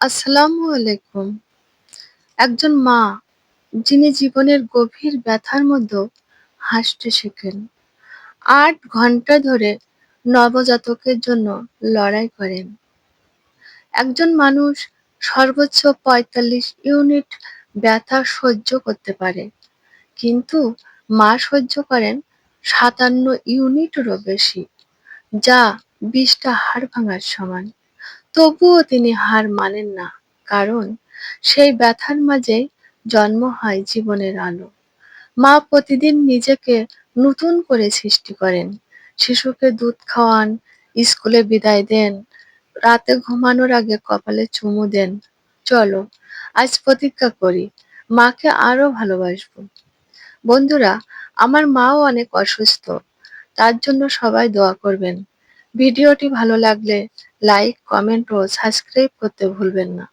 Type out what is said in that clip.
আসসালামু আলাইকুম। একজন মা যিনি জীবনের গভীর ব্যথার মধ্যেও হাসতে শেখেন। আট ঘণ্টা ধরে নবজাতকের জন্য লড়াই করেন। একজন মানুষ সর্বোচ্চ ৪৫ ইউনিট ব্যথা সহ্য করতে পারে। কিন্তু মা সহ্য করেন ৫৭ ইউনিটেরও বেশি, যা বিশটা হাড় ভাঙার সমান। তবুও তিনি হার মানেন না, কারণ সেই ব্যথার মাঝেই জন্ম হয় জীবনের আলো। মা প্রতিদিন নিজেকে নতুন করে সৃষ্টি করেন। শিশুকে দুধ খাওয়ান, স্কুলে বিদায় দেন, রাতে ঘুমানোর আগে কপালে চুমু দেন। চলো আজ প্রতিজ্ঞা করি, মাকে আরও ভালোবাসবো। বন্ধুরা, আমার মাও অনেক অসুস্থ, তার জন্য সবাই দোয়া করবেন। ভিডিওটি ভালো লাগলে লাইক, কমেন্ট ও সাবস্ক্রাইব করতে ভুলবেন না।